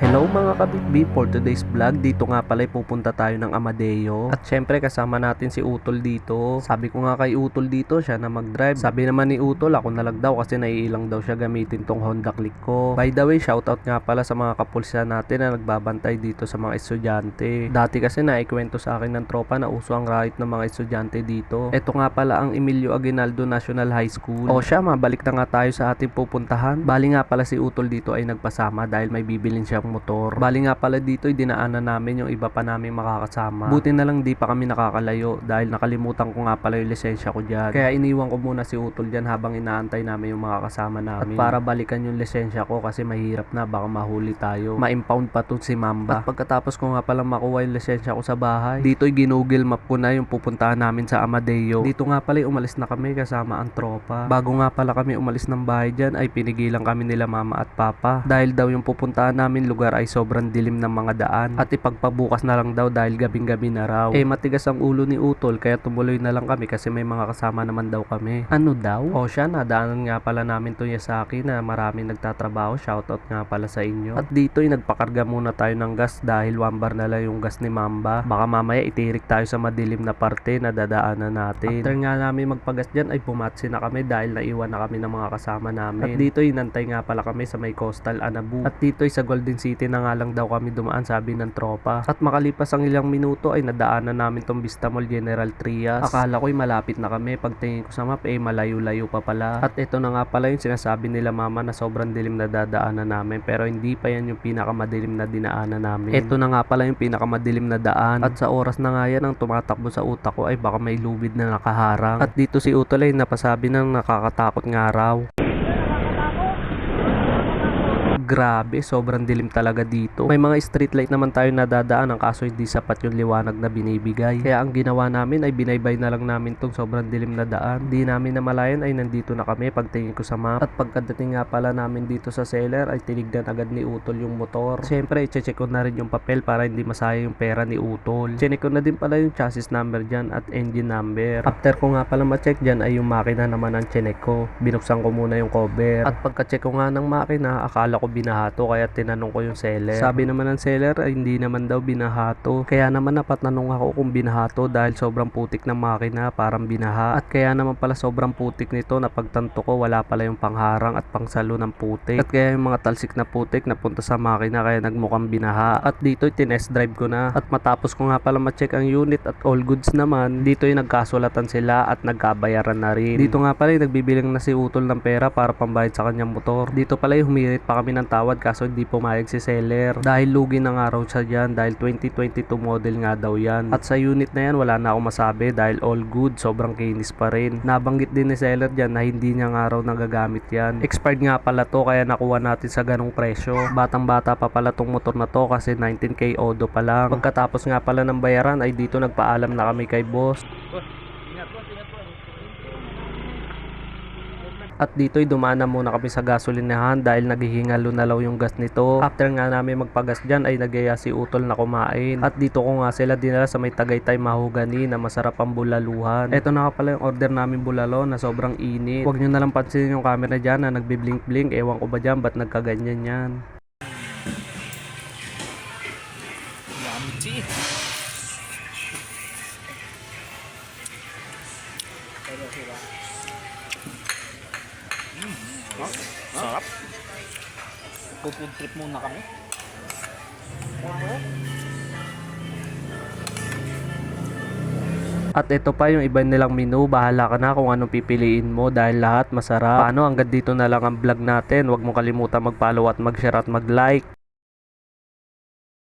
Hello mga kabitbi, for today's vlog, dito nga pala pupunta tayo ng Amadeo. At syempre kasama natin si Utol dito. Sabi ko nga kay Utol dito, siya na mag-drive. Sabi naman ni Utol, ako na lang daw kasi naiilang daw siya gamitin tong Honda Click ko. By the way, shoutout nga pala sa mga kapulsa natin na nagbabantay dito sa mga estudyante. Dati kasi naikwento sa akin ng tropa na uso ang right ng mga estudyante dito. Ito nga pala ang Emilio Aguinaldo National High School. O siya, mabalik na nga tayo sa ating pupuntahan. Bali nga pala si Utol dito ay nagpasama dahil may bibilin siyang motor. Bali nga pala dito ay dinaanan namin yung iba pa namin makakasama. Buti na lang di pa kami nakakalayo dahil nakalimutan ko nga pala yung lisensya ko dyan. Kaya iniwan ko muna si Utol dyan habang inaantay namin yung mga kasama namin. At para balikan yung lisensya ko kasi mahirap na baka mahuli tayo. Ma-impound pa to si Mamba. At pagkatapos ko nga pala makuha yung lisensya ko sa bahay, dito ay ginugil map ko na yung pupuntahan namin sa Amadeo. Dito nga pala ay umalis na kami kasama ang tropa. Bago nga pala kami umalis ng bahay dyan ay pinigilan kami nila mama at papa. Dahil daw yung pupuntahan namin lugar ay sobrang dilim ng mga daan at ipagpabukas na lang daw dahil gabing-gabi na raw. Eh matigas ang ulo ni Utol kaya tumuloy na lang kami kasi may mga kasama naman daw kami. Ano daw? O siya, nadaanan nga pala namin to Yasaki na maraming nagtatrabaho. Shoutout nga pala sa inyo. At dito ay nagpakarga muna tayo ng gas dahil one bar na lang yung gas ni Mamba. Baka mamaya itirik tayo sa madilim na parte na dadaanan natin. After nga namin magpagas dyan ay pumatsi na kami dahil naiwan na kami ng mga kasama namin. At dito inantay nga pala kami sa may coastal Anabu. At dito ay sa Golden City na nga lang daw kami dumaan sabi ng tropa. At makalipas ang ilang minuto ay nadaanan namin tong Vista Mall General Trias. Akala ko'y malapit na kami. Pagtingin ko sa map eh malayo-layo pa pala. At ito na nga pala yung sinasabi nila mama na sobrang dilim na dadaanan namin. Pero hindi pa yan yung pinakamadilim na dinaanan namin. Ito na nga pala yung pinakamadilim na daan. At sa oras na nga yan ang tumatakbo sa utak ko ay baka may lubid na nakaharang. At dito si Utol ay napasabi ng nakakatakot nga raw. Grabe, sobrang dilim talaga dito. May mga street light naman tayo nadadaan ang kaso hindi sapat yung liwanag na binibigay. Kaya ang ginawa namin ay binaybay na lang namin tong sobrang dilim na daan. Di namin namalayan ay nandito na kami pagtingin ko sa map. At pagkadating nga pala namin dito sa seller ay tinignan agad ni Utol yung motor. Siyempre, i-check ko na rin yung papel para hindi masayang yung pera ni Utol. Check ko na din pala yung chassis number dyan at engine number. After ko nga pala ma-check dyan ay yung makina naman ang chinek ko. Binuksan ko muna yung cover. At pagka-check ko nga ng makina, akala ko binahato kaya tinanong ko yung seller. Sabi naman ng seller ay hindi naman daw binahato. Kaya naman napatanong ako kung binahato dahil sobrang putik ng makina parang binaha. At kaya naman pala sobrang putik nito na pagtanto ko wala pala yung pangharang at pangsalo ng putik. At kaya yung mga talsik na putik napunta sa makina kaya nagmukhang binaha. At dito tinest drive ko na. At matapos ko nga pala ma-check ang unit at all goods naman, dito yung nagkasulatan sila at nagkabayaran na rin. Dito nga pala yung nagbibilang na si Utol ng pera para pambayad sa kanyang motor. Dito pala yung humirit pa kami ng tawad kaso hindi pumayag si seller. Dahil lugi na nga raw siya dyan dahil 2022 model nga daw yan. At sa unit na yan wala na akong masabi dahil all good, sobrang kinis pa rin. Nabanggit din ni seller dyan na hindi niya nga raw nagagamit yan. Expired nga pala to kaya nakuha natin sa ganong presyo. Batang bata pa pala tong motor na to kasi 19k odo pa lang. Pagkatapos nga pala ng bayaran ay dito nagpaalam na kami kay boss. At dito'y dumaan na muna kami sa gasolinahan dahil naghihingalo na law yung gas nito. After nga namin magpagas dyan ay nagyaya si Utol na kumain. At dito ko nga sila dinala sa may Tagaytay Mahogany na masarap ang bulaluhan. Ito na pala yung order namin bulalo na sobrang init. Huwag nyo na lang pansinin yung camera dyan na nagbiblink-blink. Ewan ko ba dyan ba't nagkaganyan yan. Yummy. Sarap. Food trip muna kami. At ito pa yung iba nilang menu, bahala ka na kung anong pipiliin mo dahil lahat masarap. Paano hanggang dito na lang ang vlog natin. Huwag mo kalimutan mag-follow at mag-share at mag-like.